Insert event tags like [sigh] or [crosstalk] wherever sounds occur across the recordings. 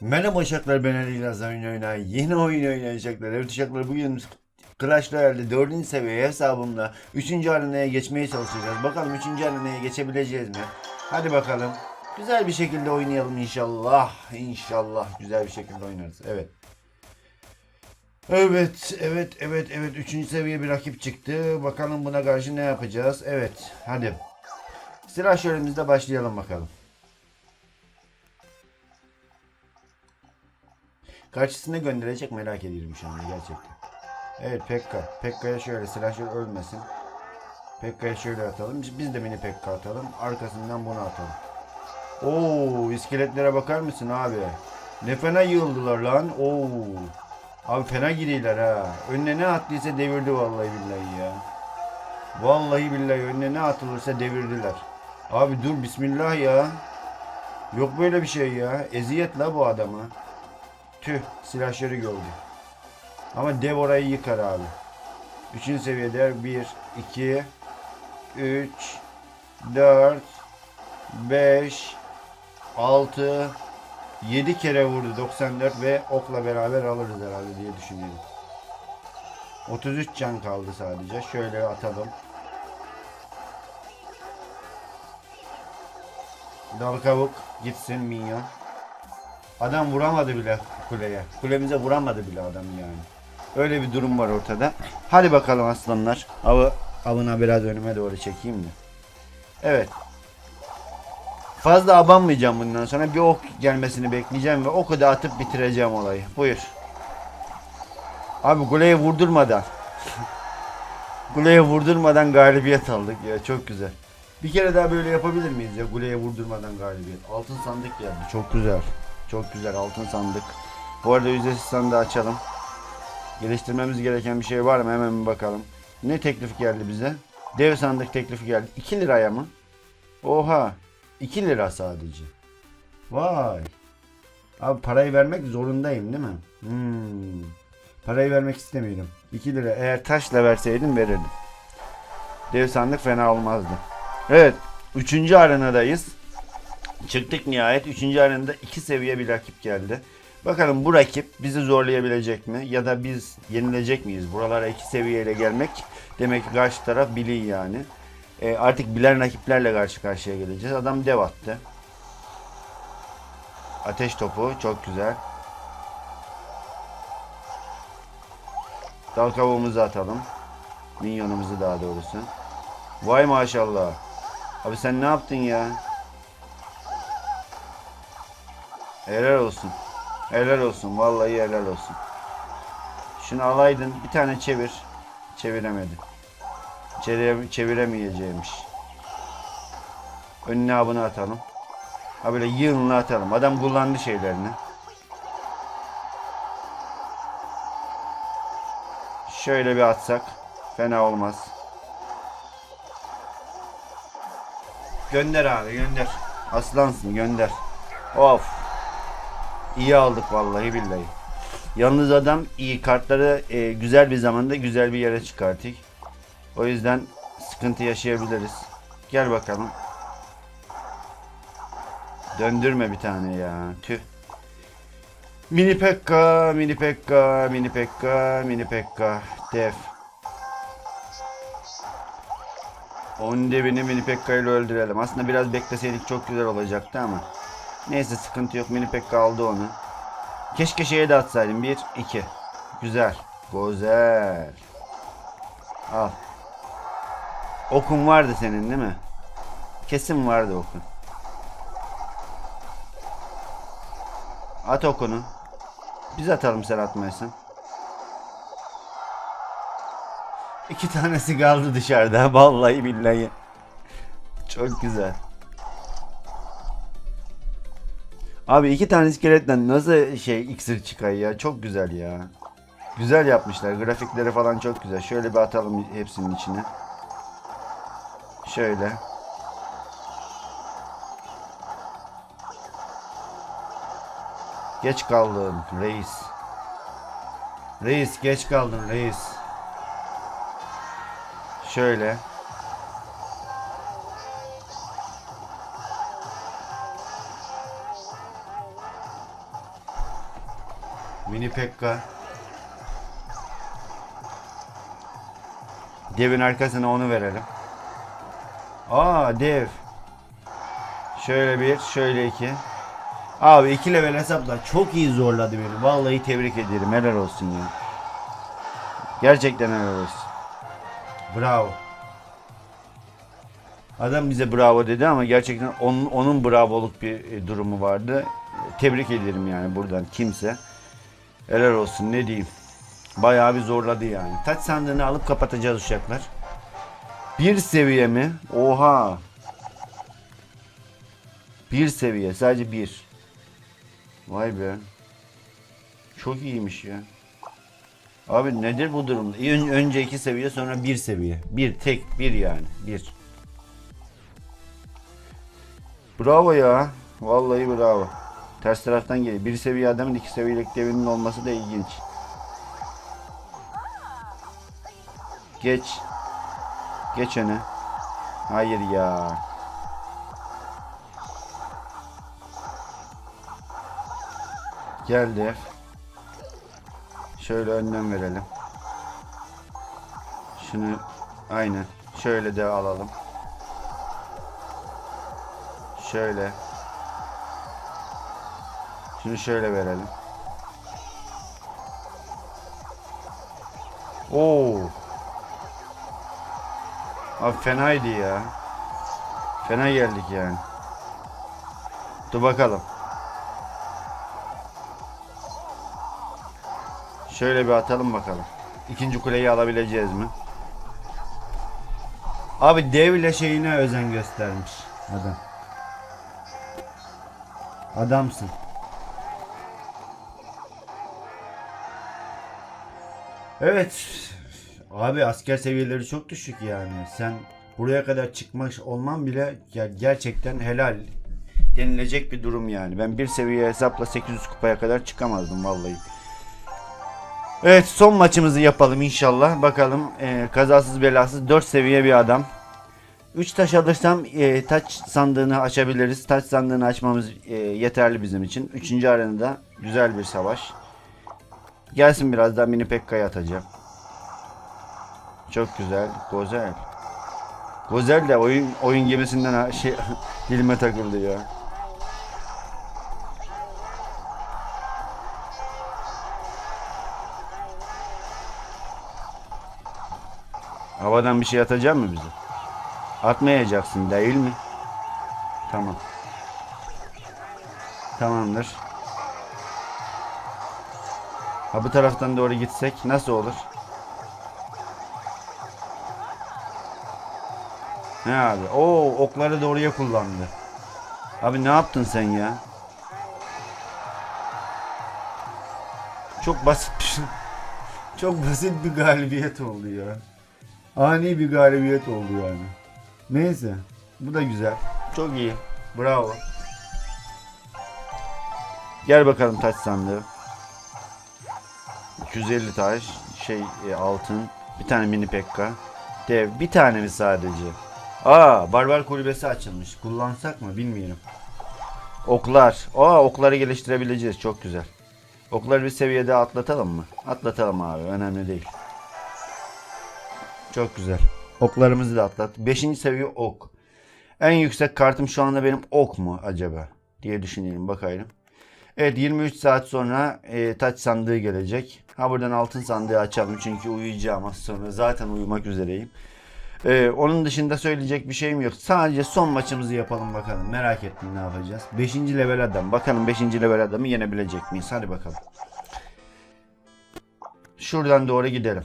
Merhaba uşaklar ben Ali Lazar oyun oynar. Yeni oyun oynayacaklar. Evet uşaklar bugün Clash Royale'de 4. seviye hesabımla 3. arenaya geçmeye çalışacağız. Bakalım 3. arenaya geçebileceğiz mi? Hadi bakalım. Güzel bir şekilde oynayalım inşallah. İnşallah güzel bir şekilde oynarız. Evet. Evet, evet, evet, evet. Üçüncü seviye bir rakip çıktı. Bakalım buna karşı ne yapacağız? Evet, hadi. Silahşörümüzde başlayalım bakalım. Karşısına gönderecek merak ediyorum şu anda gerçekten. Evet Pekka. Pekka'ya şöyle silahşör ölmesin. Pekka'ya şöyle atalım. Biz- Biz de mini Pekka atalım. Arkasından bunu atalım. Oo, iskeletlere bakar mısın abi? Ne fena yığıldılar lan. Oo. Abi fena giriyorlar ha. Önüne ne attıysa devirdi vallahi billahi ya. Vallahi billahi önüne ne atılırsa devirdiler. Abi dur bismillah ya. Yok böyle bir şey ya. Eziyet la bu adama. Tüh silahları gördü. Ama dev orayı yıkar abi. Üçüncü seviyede 1, 2, 3, 4, 5, 6, 7 kere vurdu 94 ve okla beraber alırız herhalde diye düşünüyorum. 33 can kaldı sadece. Şöyle atalım. Dal kavuk gitsin minyon. Adam vuramadı bile kuleye. Kulemize vuramadı bile adam yani. Öyle bir durum var ortada. Hadi bakalım aslanlar. Avı, avına biraz önüme doğru çekeyim de. Evet. Fazla abanmayacağım bundan sonra. Bir ok gelmesini bekleyeceğim ve oku da atıp bitireceğim olayı. Buyur. Abi kuleye vurdurmadan. [laughs] kuleye vurdurmadan galibiyet aldık ya. Çok güzel. Bir kere daha böyle yapabilir miyiz ya? Kuleye vurdurmadan galibiyet. Altın sandık geldi. Çok güzel. Çok güzel altın sandık. Bu arada ücretsiz sandığı açalım. Geliştirmemiz gereken bir şey var mı? Hemen bir bakalım. Ne teklif geldi bize? Dev sandık teklifi geldi. 2 liraya mı? Oha. 2 lira sadece. Vay. Abi parayı vermek zorundayım değil mi? Hmm. Parayı vermek istemiyorum. 2 lira. Eğer taşla verseydim verirdim. Dev sandık fena olmazdı. Evet. 3. arenadayız. Çıktık nihayet. 3. arenada 2 seviye bir rakip geldi. Bakalım bu rakip bizi zorlayabilecek mi? Ya da biz yenilecek miyiz? Buralara 2 seviyeyle gelmek demek ki karşı taraf biliyor yani. E, artık bilen rakiplerle karşı karşıya geleceğiz. Adam dev attı. Ateş topu çok güzel. Dal kavuğumuzu atalım. Minyonumuzu daha doğrusu. Vay maşallah. Abi sen ne yaptın ya? Helal olsun. Helal olsun. Vallahi helal olsun. Şunu alaydın. Bir tane çevir. Çeviremedi. Çevire, çeviremeyeceğimiş. Önüne abını atalım. Ha böyle yığınla atalım. Adam kullandı şeylerini. Şöyle bir atsak. Fena olmaz. Gönder abi gönder. Aslansın gönder. Of. İyi aldık vallahi billahi. Yalnız adam iyi kartları e, güzel bir zamanda güzel bir yere çıkarttık. O yüzden sıkıntı yaşayabiliriz. Gel bakalım. Döndürme bir tane ya. Tüh. Mini Pekka, Mini Pekka, Mini Pekka, Mini Pekka. Def. Onun devini Mini Pekka ile öldürelim. Aslında biraz bekleseydik çok güzel olacaktı ama. Neyse sıkıntı yok. Mini Pekka aldı onu. Keşke şeye de atsaydım. Bir, iki. Güzel. Güzel. Al. Okun vardı senin değil mi? Kesin vardı okun. At okunu. Biz atalım sen atmayasın. İki tanesi kaldı dışarıda. [laughs] Vallahi billahi. Çok güzel. Abi iki tane iskeletten nasıl şey iksir çıkıyor ya. Çok güzel ya. Güzel yapmışlar. Grafikleri falan çok güzel. Şöyle bir atalım hepsinin içine. Şöyle. Geç kaldın reis. Reis geç kaldın reis. Şöyle. Mini Pekka. Devin arkasına onu verelim. Aa dev. Şöyle bir, şöyle iki. Abi iki level hesapla çok iyi zorladı beni. Vallahi tebrik ederim. Helal olsun ya. Gerçekten helal olsun. Bravo. Adam bize bravo dedi ama gerçekten onun, onun bravoluk bir e, durumu vardı. Tebrik ederim yani buradan kimse. Helal olsun ne diyeyim. Bayağı bir zorladı yani. Taç sandığını alıp kapatacağız uşaklar. Bir seviye mi? Oha. Bir seviye. Sadece bir. Vay be. Çok iyiymiş ya. Abi nedir bu durum? Ön- Önce iki seviye sonra bir seviye. Bir tek bir yani. Bir. Bravo ya. Vallahi bravo. Ters taraftan geliyor. Bir seviye adamın iki seviyelik devinin olması da ilginç. Geç. Geç öne. Hayır ya. Geldi. Şöyle önden verelim. Şunu aynen. Şöyle de alalım. Şöyle. Şunu şöyle verelim. Oo. Abi fenaydı ya. Fena geldik yani. Dur bakalım. Şöyle bir atalım bakalım. İkinci kuleyi alabileceğiz mi? Abi dev ile şeyine özen göstermiş adam. Adamsın. Evet. Abi asker seviyeleri çok düşük yani. Sen buraya kadar çıkmış olman bile gerçekten helal denilecek bir durum yani. Ben bir seviye hesapla 800 kupaya kadar çıkamazdım vallahi. Evet son maçımızı yapalım inşallah. Bakalım e, kazasız belasız 4 seviye bir adam. 3 taş alırsam e, taç sandığını açabiliriz. Taç sandığını açmamız e, yeterli bizim için. 3. arenada güzel bir savaş. Gelsin biraz daha mini pekka'yı atacağım. Çok güzel. Güzel. Güzel de oyun oyun gemisinden şey [laughs] dilime takıldı ya. Havadan bir şey atacak mı bize? Atmayacaksın değil mi? Tamam. Tamamdır. Ha bu taraftan doğru gitsek nasıl olur? Ne abi? Oo okları da oraya kullandı. Abi ne yaptın sen ya? Çok basit bir şey. [laughs] Çok basit bir galibiyet oldu ya. Ani bir galibiyet oldu yani. Neyse. Bu da güzel. Çok iyi. Bravo. Gel bakalım taç sandığı. 250 taş, şey e, altın, bir tane mini pekka, dev, bir tane mi sadece? Aa, barbar kulübesi açılmış. Kullansak mı bilmiyorum. Oklar. Aa, okları geliştirebileceğiz. Çok güzel. Okları bir seviyede atlatalım mı? Atlatalım abi. Önemli değil. Çok güzel. Oklarımızı da atlat. Beşinci seviye ok. En yüksek kartım şu anda benim ok mu acaba? Diye düşünelim bakayım. Evet 23 saat sonra e, taç sandığı gelecek. Ha buradan altın sandığı açalım çünkü uyuyacağım az sonra. Zaten uyumak üzereyim. E, onun dışında söyleyecek bir şeyim yok. Sadece son maçımızı yapalım bakalım. Merak ettim ne yapacağız. 5. level adam. Bakalım 5. level adamı yenebilecek miyiz? Hadi bakalım. Şuradan doğru gidelim.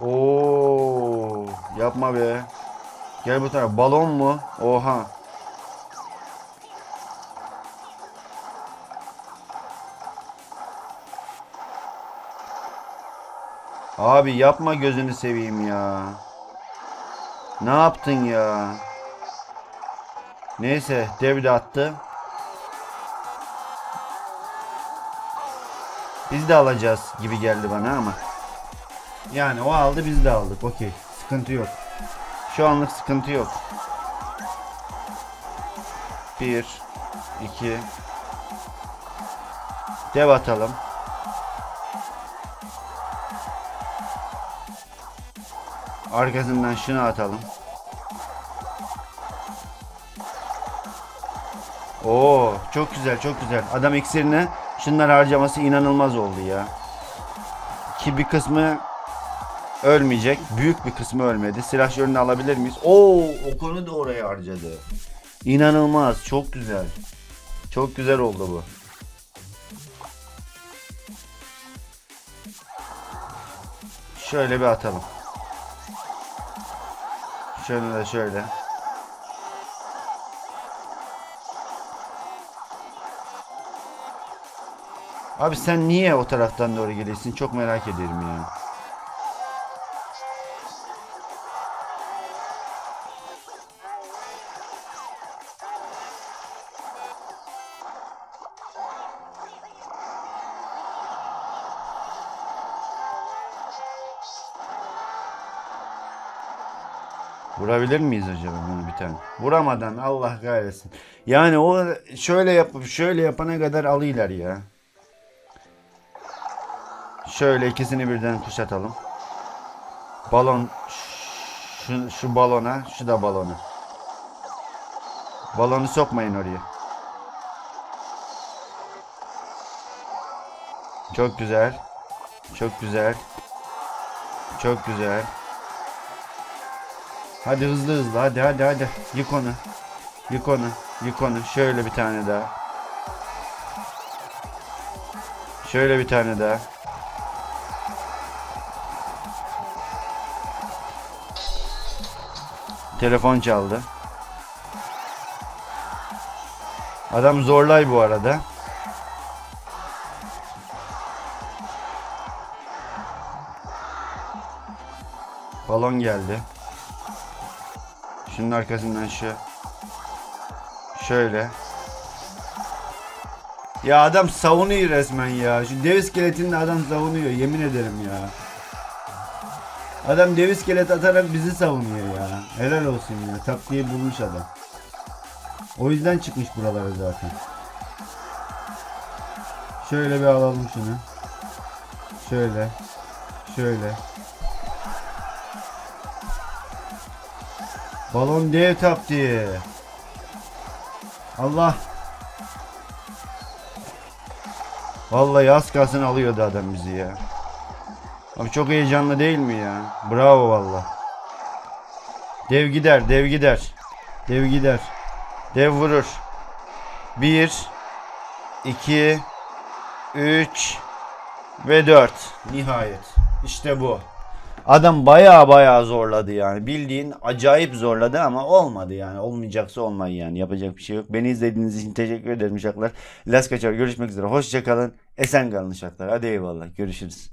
Oo, yapma be. Gel bu tarafa. Balon mu? Oha. Abi yapma gözünü seveyim ya. Ne yaptın ya? Neyse dev de attı. Biz de alacağız gibi geldi bana ama. Yani o aldı biz de aldık. Okey. Sıkıntı yok. Şu anlık sıkıntı yok. Bir, iki. Dev atalım. Arkasından şunu atalım. Oo, çok güzel, çok güzel. Adam iksirine şunlar harcaması inanılmaz oldu ya. Ki bir kısmı ölmeyecek. Büyük bir kısmı ölmedi. Silah yönünü alabilir miyiz? Oo, o konu da oraya harcadı. İnanılmaz, çok güzel. Çok güzel oldu bu. Şöyle bir atalım. Şöyle de şöyle. Abi sen niye o taraftan doğru geliyorsun? Çok merak ediyorum ya. Vurabilir miyiz acaba bunu bir tane? Vuramadan Allah kahretsin. Yani o şöyle yapıp şöyle yapana kadar alıyorlar ya. Şöyle ikisini birden kuşatalım. Balon şu, şu balona, şu da balona. Balonu sokmayın oraya. Çok güzel. Çok güzel. Çok güzel. Hadi hızlı hızlı hadi hadi hadi. Yık onu. Yık onu. Yık onu. Şöyle bir tane daha. Şöyle bir tane daha. Telefon çaldı. Adam zorlay bu arada. Balon geldi. Şunun arkasından şu. Şöyle. Ya adam savunuyor resmen ya. Şu dev iskeletinde adam savunuyor. Yemin ederim ya. Adam dev iskelet atarak bizi savunuyor ya. Helal olsun ya. Taktiği bulmuş adam. O yüzden çıkmış buralara zaten. Şöyle bir alalım şunu. Şöyle. Şöyle. Balon dev taktiği. Allah. Vallahi az kalsın alıyordu adam bizi ya. Abi çok heyecanlı değil mi ya? Bravo valla. Dev gider, dev gider. Dev gider. Dev vurur. 1 2 3 ve 4. Nihayet. İşte bu. Adam baya baya zorladı yani. Bildiğin acayip zorladı ama olmadı yani. Olmayacaksa olmay yani. Yapacak bir şey yok. Beni izlediğiniz için teşekkür ederim uşaklar. Las Kaçar görüşmek üzere. Hoşçakalın. Esen kalın uşaklar. Hadi eyvallah. Görüşürüz.